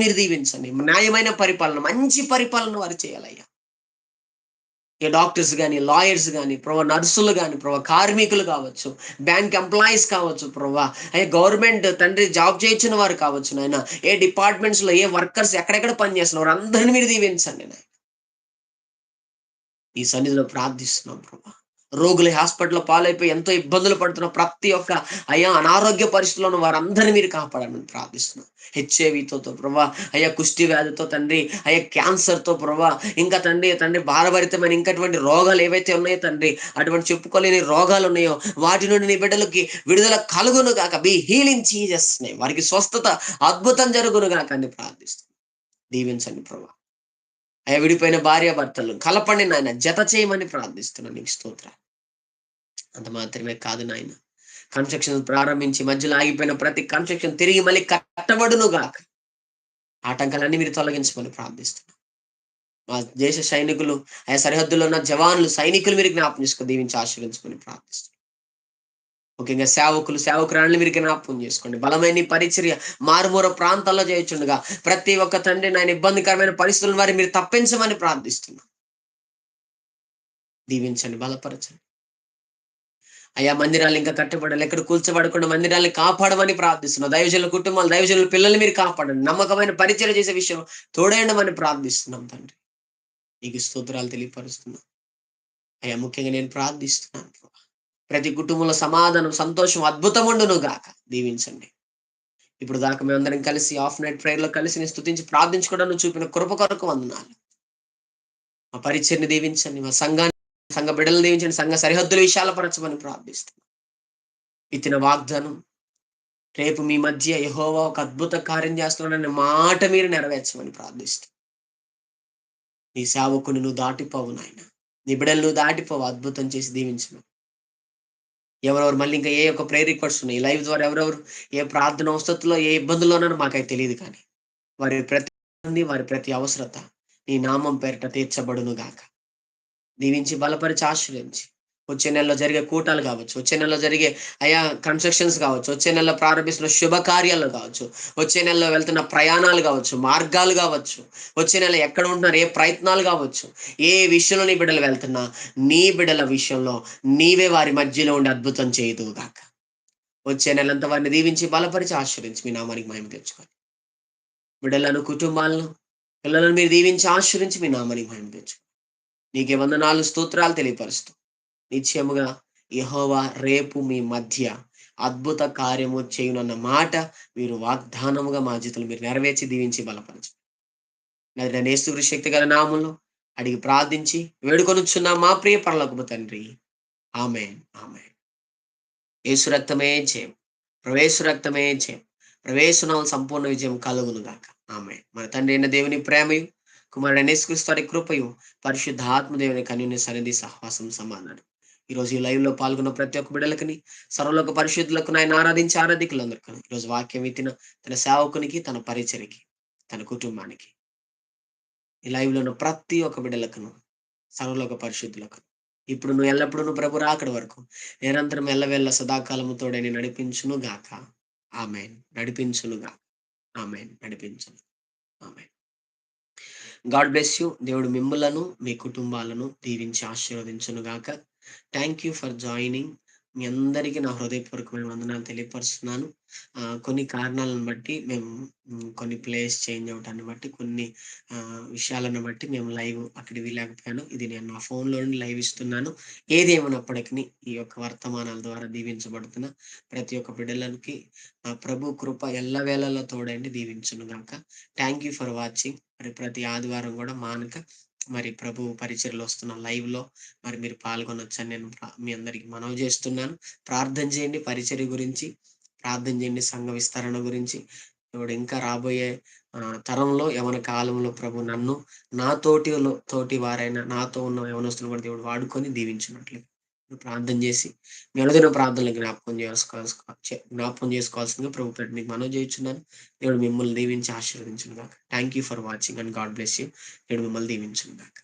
మీరు దీవించండి. న్యాయమైన పరిపాలన మంచి పరిపాలన వారు చేయాలయ్యా. ఈ డాక్టర్స్ కానీ లాయర్స్ కానీ ప్రభా నర్సులు కానీ ప్రభా కార్మికులు కావచ్చు బ్యాంక్ ఎంప్లాయీస్ కావచ్చు ప్రభా అయ్యే గవర్నమెంట్ తండ్రి జాబ్ చేయించిన వారు కావచ్చు నాయన ఏ డిపార్ట్మెంట్స్లో ఏ వర్కర్స్ ఎక్కడెక్కడ పనిచేస్తున్నారు అందరిని మీరు దీవించండి నాయన. ఈ సన్నిధిలో ప్రార్థిస్తున్నాం ప్రభా. రోగులు హాస్పిటల్లో పాలైపోయి ఎంతో ఇబ్బందులు పడుతున్న ప్రతి ఒక్క అయ్యా అనారోగ్య పరిస్థితుల్లో వారందరినీ మీరు కాపాడమని ప్రార్థిస్తున్నాం. హెచ్ఏవితో ప్రభా అయ్యా కుష్టి వ్యాధితో తండ్రి అయ్యా క్యాన్సర్తో ప్రభా ఇంకా తండ్రి తండ్రి భారభరితమైన ఇంకటువంటి రోగాలు ఏవైతే ఉన్నాయో తండ్రి అటువంటి చెప్పుకోలేని రోగాలు ఉన్నాయో వాటి నుండి నీ బిడ్డలకి విడుదల కలుగును కాక బి హీలింగ్ చేస్తున్నాయి వారికి స్వస్థత అద్భుతం జరుగును కాక అని ప్రార్థిస్తున్నాం. దీవించండి ప్రభా. అయ్యా విడిపోయిన భార్య భర్తలు కలపండి నాయన జత చేయమని ప్రార్థిస్తున్నాను నీకు స్తోత్ర. అంత మాత్రమే కాదు నాయన. కన్స్ట్రక్షన్ ప్రారంభించి మధ్యలో ఆగిపోయిన ప్రతి కన్స్ట్రక్షన్ తిరిగి మళ్ళీ కట్టబడును గాక. ఆటంకాలన్నీ మీరు తొలగించమని ప్రార్థిస్తున్నాం మా దేశ సైనికులు ఆయా సరిహద్దులో ఉన్న జవాన్లు సైనికులు మీరు జ్ఞాపం చేసుకుని దీవించి ఆశీర్వించమని ప్రార్థిస్తున్నాను. ముఖ్యంగా సేవకులు సేవకురాలను మీరు జ్ఞాపకం చేసుకోండి. బలమైన పరిచర్య మారుమూర ప్రాంతాల్లో చేయొచ్చుండగా ప్రతి ఒక్క తండ్రి నాయన ఇబ్బందికరమైన పరిస్థితులను వారి మీరు తప్పించమని ప్రార్థిస్తున్నాం. దీవించండి బలపరచండి. అయ్యా మందిరాలు ఇంకా కట్టబడాలి ఎక్కడ కూల్చబడకుండా మందిరాలను కాపాడమని ప్రార్థిస్తున్నాం. దైవజనుల కుటుంబాలు దైవజనుల పిల్లల్ని మీరు కాపాడండి. నమ్మకమైన పరిచయం చేసే విషయం తోడేయడమని ప్రార్థిస్తున్నాం తండ్రి. నీకు స్తోత్రాలు తెలియపరుస్తున్నాం. అయ్యా ముఖ్యంగా నేను ప్రార్థిస్తున్నాను ప్రభా. ప్రతి కుటుంబంలో సమాధానం సంతోషం అద్భుతముండును గాక. దీవించండి. ఇప్పుడు దాకా మేమందరం కలిసి ఆఫ్ నైట్ ప్రేయర్లో కలిసి నేను స్థుతించి ప్రార్థించుకోవడం చూపిన కృప కొరకు వందనాలు. మా పరిచయని దీవించండి మా సంఘాన్ని సంఘ బిడ్డలు దీవించండి సంఘ సరిహద్దుల విషయాల పరచమని ప్రార్థిస్తున్నాను ఇచ్చిన వాగ్దానం రేపు మీ మధ్య యహోవా ఒక అద్భుత కార్యం చేస్తున్నాడని మాట మీరు నెరవేర్చమని ప్రార్థిస్తున్నాను నీ సేవకుని నువ్వు దాటిపోవు నాయన. నీ బిడ్డలు నువ్వు దాటిపోవు అద్భుతం చేసి దీవించను ఎవరెవరు మళ్ళీ ఇంకా ఏ యొక్క ప్రేయర్ రిక్వెస్ట్ ఉన్నాయి? లైవ్ ద్వారా ఎవరెవరు ఏ ప్రార్థన అవసరతలో ఏ ఇబ్బందుల్లోనో మాకైతే తెలియదు కానీ వారి ప్రతి వారి ప్రతి అవసరత నీ నామం పేరిట తీర్చబడును గాక దీవించి బలపరిచి ఆశ్రయించి వచ్చే నెలలో జరిగే కూటాలు కావచ్చు వచ్చే నెలలో జరిగే అయా కన్స్ట్రక్షన్స్ కావచ్చు వచ్చే నెలలో ప్రారంభిస్తున్న శుభకార్యాలు కావచ్చు వచ్చే నెలలో వెళ్తున్న ప్రయాణాలు కావచ్చు మార్గాలు కావచ్చు వచ్చే నెల ఎక్కడ ఉంటున్నారు ఏ ప్రయత్నాలు కావచ్చు ఏ విషయంలో నీ బిడ్డలు వెళ్తున్నా నీ బిడ్డల విషయంలో నీవే వారి మధ్యలో ఉండి అద్భుతం చేయదు కాక వచ్చే నెలంతా వారిని దీవించి బలపరిచి ఆశ్రయించి మీ నామానికి మహిమ తెచ్చుకోండి. బిడ్డలను కుటుంబాలను పిల్లలను మీరు దీవించి ఆశ్రయించి మీ నామానికి మహిమ తెచ్చుకోండి. నీకే వందనాలు స్తోత్రాలు తెలియపరుస్తూ నిశ్చయముగా యహోవా రేపు మీ మధ్య అద్భుత కార్యము చేయునన్న మాట మీరు వాగ్దానముగా మా జీతులు మీరు నెరవేర్చి దీవించి బలపరచు. నేను యేసు శక్తి గల నామంలో అడిగి ప్రార్థించి వేడుకొనుచున్న మా ప్రియ పరలోకపు తండ్రి. ఆమె ఆమె యేసు రక్తమే జయం. ప్రవేశ రక్తమే జయం. ప్రవేశనాలు సంపూర్ణ విజయం కలుగును గాక. ఆమె మన తండ్రి అయిన దేవుని ప్రేమయు కుమారుడు అనేసుక్రీస్తు కృపయు పరిశుద్ధ ఆత్మదేవుని కన్యుని సన్నిధి సహవాసం సమానాడు ఈ రోజు ఈ లైవ్లో పాల్గొన్న ప్రతి ఒక్క బిడలకుని సర్వలోక పరిశుద్ధులకు నాయన ఆరాధించి ఆరాధికులందరికీ ఈరోజు వాక్యం ఇచ్చిన తన సేవకునికి తన పరిచయకి తన కుటుంబానికి ఈ లైవ్లో ఉన్న ప్రతి ఒక్క బిడలకును సర్వలోక పరిశుద్ధులకు. ఇప్పుడు నువ్వు ఎల్లప్పుడూ నువ్వు ప్రభు రాకడి వరకు నిరంతరం ఎల్లవెల్ల సదాకాలము తోడని నడిపించును గాక. ఆమెన్. నడిపించును గాక. ఆమె నడిపించును. ఆమె గాడ్ బ్లెస్ యూ. దేవుడు మిమ్మలను మీ కుటుంబాలను దీవించి ఆశీర్వదించును గాక. థ్యాంక్ యూ ఫర్ జాయినింగ్ మీ అందరికీ నా హృదయపూర్వకమైన వందనాలు తెలియపరుస్తున్నాను. ఆ, కొన్ని కారణాలను బట్టి మేము కొన్ని ప్లేస్ చేంజ్ అవటాన్ని బట్టి కొన్ని ఆ, విషయాలను బట్టి మేము లైవ్ అక్కడికి వెళ్ళలేకపోయాను. ఇది నేను నా ఫోన్లో లైవ్ ఇస్తున్నాను. ఏది ఈ యొక్క వర్తమానాల ద్వారా దీవించబడుతున్న ప్రతి ఒక్క బిడ్డలకి నా ప్రభు కృప ఎల్లవేళలా తోడండి దీవించును గాక థ్యాంక్ యూ ఫర్ వాచింగ్ మరి ప్రతి ఆదివారం కూడా మానక మరి ప్రభు పరిచయలు వస్తున్న లైవ్లో మరి మీరు పాల్గొనొచ్చని నేను మీ అందరికి మనవి చేస్తున్నాను. ప్రార్థన చేయండి పరిచర్య గురించి ప్రార్థన చేయండి సంఘ విస్తరణ గురించి. ఇప్పుడు ఇంకా రాబోయే తరంలో యవన కాలంలో ప్రభు నన్ను నా తోటి తోటి వారైన నాతో ఉన్న యవనస్తులు కూడా దేవుడు వాడుకొని దీవించినట్లు ప్రార్థన చేసి మీ అనుదిన ప్రార్థనలు జ్ఞాపకం చేసుకోవాల్సి జ్ఞాపకం చేసుకోవాల్సిందిగా ప్రభు పేరు మీకు మనం చేయించున్నాను. దేవుడు మిమ్మల్ని దీవించి ఆశీర్వదించును thank you for watching and God bless you దేవుడు మిమ్మల్ని దీవించును దాకా